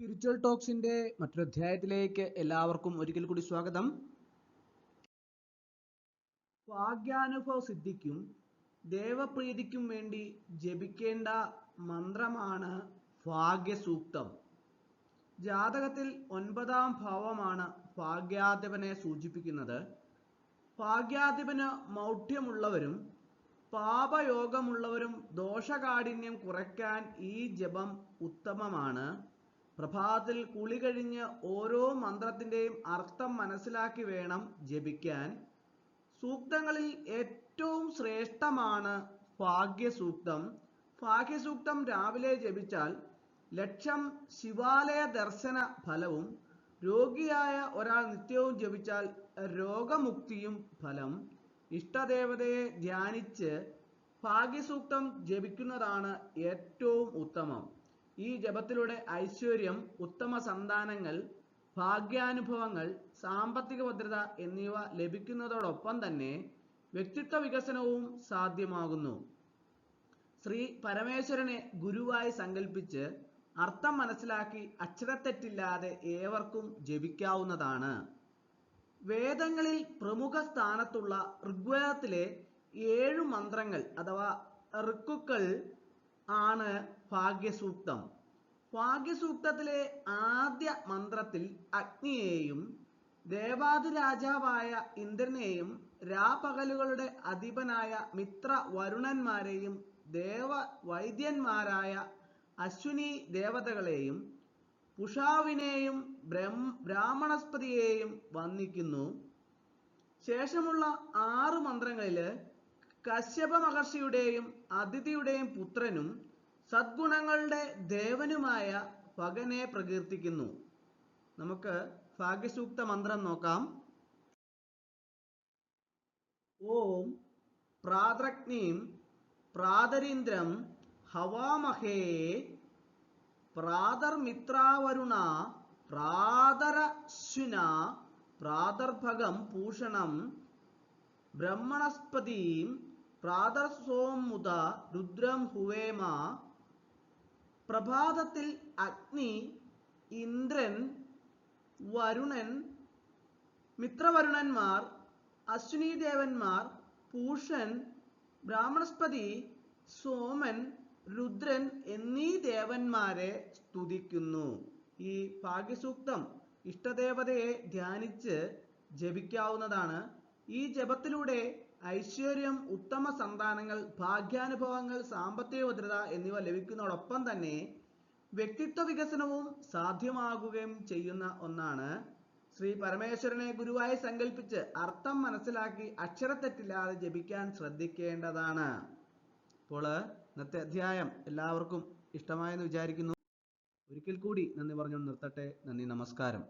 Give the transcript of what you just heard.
Spiritual ടോക്സിന്റെ മറ്റൊരു അധ്യായത്തിലേക്ക് എല്ലാവർക്കും ഒരിക്കൽ കൂടി സ്വാഗതം. ഭാഗ്യാനുഭവ സിദ്ധിക്കും ദേവപ്രീതിക്കും വേണ്ടി ജപിക്കേണ്ട മന്ത്രമാണ് ഭാഗ്യസൂക്തം. ജാതകത്തിൽ ഒൻപതാം ഭാവമാണ് ഭാഗ്യാധിപനെ സൂചിപ്പിക്കുന്നത്. ഭാഗ്യാധിപന് മൗഢ്യമുള്ളവരും പാപയോഗമുള്ളവരും ദോഷകാഠിന്യം കുറയ്ക്കാൻ ഈ ജപം ഉത്തമമാണ്. പ്രഭാതത്തിൽ കുളി കഴിഞ്ഞ് ഓരോ മന്ത്രത്തിന്റെയും അർത്ഥം മനസ്സിലാക്കി വേണം ജപിക്കാൻ. സൂക്തങ്ങളിൽ ഏറ്റവും ശ്രേഷ്ഠമാണ് ഭാഗ്യസൂക്തം. ഭാഗ്യസൂക്തം രാവിലെ ജപിച്ചാൽ ലക്ഷം ശിവാലയ ദർശന ഫലവും രോഗിയായ ഒരാൾ നിത്യവും ജപിച്ചാൽ രോഗമുക്തിയും ഫലം. ഇഷ്ടദേവതയെ ധ്യാനിച്ച് ഭാഗ്യസൂക്തം ജപിക്കുന്നതാണ് ഏറ്റവും ഉത്തമം. ഈ ജപത്തിലൂടെ ഐശ്വര്യം ഉത്തമ സന്താനങ്ങൾ ഭാഗ്യാനുഭവങ്ങൾ സാമ്പത്തിക ഭദ്രത എന്നിവ ലഭിക്കുന്നതോടൊപ്പം തന്നെ വ്യക്തിത്വ വികസനവും സാധ്യമാകുന്നു. ശ്രീ പരമേശ്വരനെ ഗുരുവായി സങ്കല്പിച്ച് അർത്ഥം മനസ്സിലാക്കി അക്ഷരത്തെറ്റില്ലാതെ ഏവർക്കും ജപിക്കാവുന്നതാണ്. വേദങ്ങളിൽ പ്രമുഖ സ്ഥാനത്തുള്ള ഋഗ്വേദത്തിലെ ഏഴു മന്ത്രങ്ങൾ അഥവാ ഋക്കുക്കൾ ആണ് ഭാഗ്യസൂക്തം. ഭാഗ്യസൂക്തത്തിലെ ആദ്യ മന്ത്രത്തിൽ അഗ്നിയെയും ദേവാതിരാജാവായ ഇന്ദ്രനെയും രാപകലുകളുടെ അധിപനായ മിത്ര വരുണന്മാരെയും ദേവ വൈദ്യന്മാരായ അശ്വിനി ദേവതകളെയും പുഷാവിനെയും ബ്രഹ്മ ബ്രാഹ്മണസ്പതിയെയും വന്ദിക്കുന്നു. ശേഷമുള്ള ആറ് മന്ത്രങ്ങളിൽ കശ്യപ മഹർഷിയുടെയും അതിഥിയുടെയും പുത്രനും സദ്ഗുണങ്ങളുടെ ദേവനുമായ ഭഗനെ പ്രകീർത്തിക്കുന്നു. നമുക്ക് ഭാഗ്യസൂക്ത മന്ത്രം നോക്കാം. ഓം പ്രാതജ്ഞീം പ്രാതരീന്ദ്രം ഹവാമഹേ പ്രാതർമിത്രാവരുണ പ്രാതരശ്വിന പ്രാതർഭകം പൂഷണം ബ്രഹ്മണസ്പതിം പ്രാതർസോമുത രുദ്രം ഹുവേമ പ്രഭാതത്തിൽ അഗ്നി ഇന്ദ്രൻ വരുണൻ മിത്രവരുണന്മാർ അശ്വിനി ദേവന്മാർ പൂഷൻ ബ്രാഹ്മണസ്പതി സോമൻ രുദ്രൻ എന്നീ ദേവന്മാരെ സ്തുതിക്കുന്നു. ഈ ഭാഗ്യസൂക്തം ഇഷ്ടദേവതയെ ധ്യാനിച്ച് ജപിക്കാവുന്നതാണ് ഈ ജപത്തിലൂടെ ഐശ്വര്യം ഉത്തമ സന്താനങ്ങൾ ഭാഗ്യാനുഭവങ്ങൾ സാമ്പത്തിക ഭദ്രത എന്നിവ ലഭിക്കുന്നതോടൊപ്പം തന്നെ വ്യക്തിത്വ വികസനവും സാധ്യമാകുകയും ചെയ്യുന്ന ഒന്നാണ്. ശ്രീ പരമേശ്വരനെ ഗുരുവായി സങ്കല്പിച്ച് അർത്ഥം മനസ്സിലാക്കി അക്ഷരത്തെറ്റില്ലാതെ ജപിക്കാൻ ശ്രദ്ധിക്കേണ്ടതാണ്. അപ്പോൾ ഇന്നത്തെ അധ്യായം എല്ലാവർക്കും ഇഷ്ടമായെന്ന് വിചാരിക്കുന്നു. ഒരിക്കൽ കൂടി നന്ദി പറഞ്ഞു നിർത്തട്ടെ. നന്ദി നമസ്കാരം.